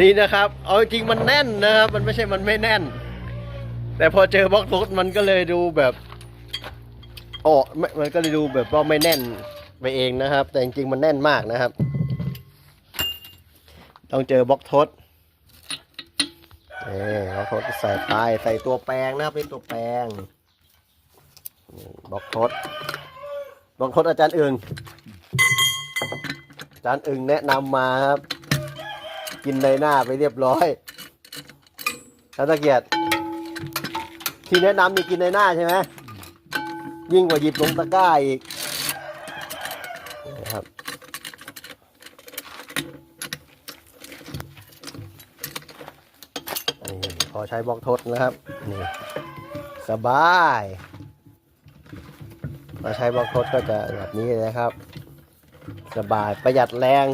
นี่นะครับ เอาจริงมันแน่นนะครับ มันไม่ใช่มันไม่แน่น แต่พอเจอบล็อกรถมันก็เลยดูแบบอ้ไม่มันก็เลยดูแบบว่าไม่แน่นไปเองนะครับ แต่จริงๆมันแน่นมากนะครับ ต้องเจอบล็อกทดเอ่บล็อกทดใส่ไปใส่ตัวแปรงนะครับเป็นตัวแปรงบล็อกทดบล็อกทดอาจารย์อึงอาจารย์อึงแนะนำมาครับ กินในหน้าไปเรียบร้อยท่านตะเกียรติที่แนะนำนี่กินในหน้าใช่ไหมยิ่งกว่าหยิบลงตะกร้าอีกนะครับนี่พอใช้บล็อกทดนะครับนี่สบายพอใช้บล็อกทดก็จะแบบนี้เลยนะครับ สบายประหยัดแรง